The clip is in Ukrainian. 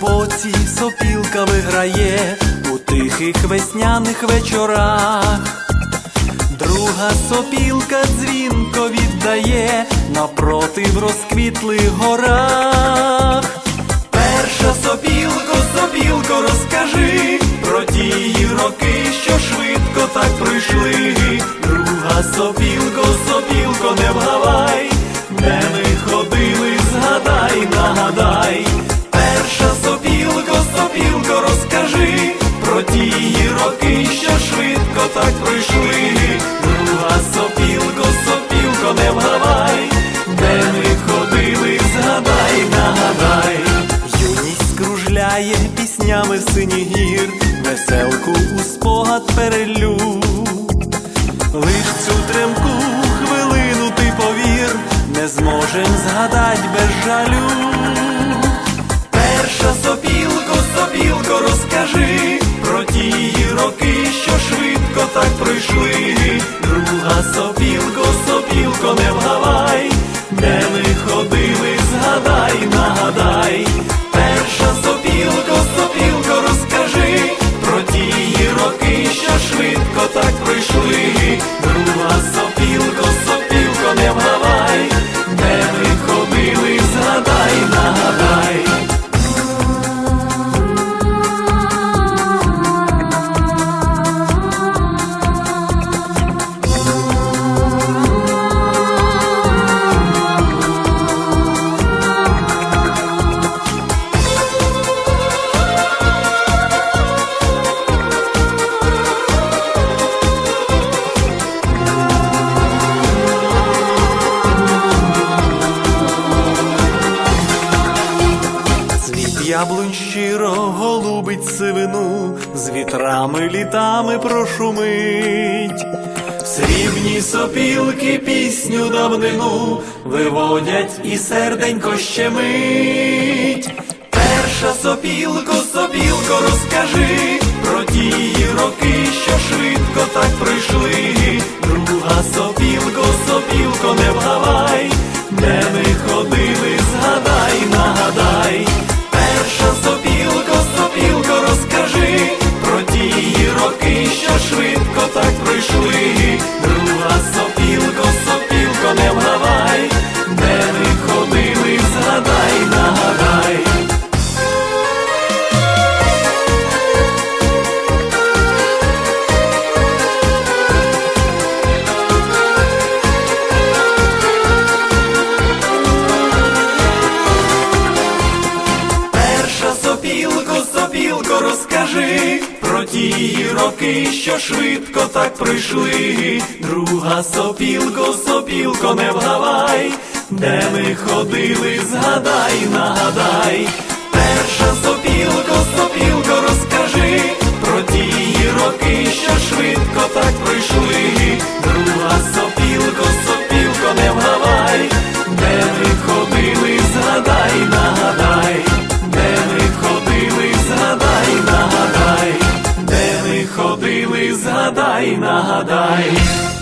боці сопілка виграє у тихих весняних вечорах. Друга сопілка дзвінко віддає напроти в розквітлих горах. Перша сопілко, сопілко, розкажи про ті роки, що швидко так пройшли. Друга сопілко, сопілко, не вгавай, де ми ходили, згадай, нагадай. Так пройшли. Друга сопілко, сопілко, не вгавай, де ми ходили, згадай, нагадай. Юність кружляє піснями в синій гір, веселку у спогад перелю. Лиш цю тремку хвилину ти повір, не зможем згадать без жалю. Перша сопілко, сопілко, розкажи про ті роки, що швидко так пройшли. Друга сопілко, сопілко, не вгавай, яблунь щиро голубить сивину, з вітрами літами прошумить. Срібні сопілки пісню давнину виводять і серденько щемить. Перша сопілко, сопілко, розкажи сопілко, розкажи про ті роки, що швидко так прийшли. Друга сопілко, сопілко, не вгавай, де ми ходили, згадай, нагадай. Перша сопілко, нагадай.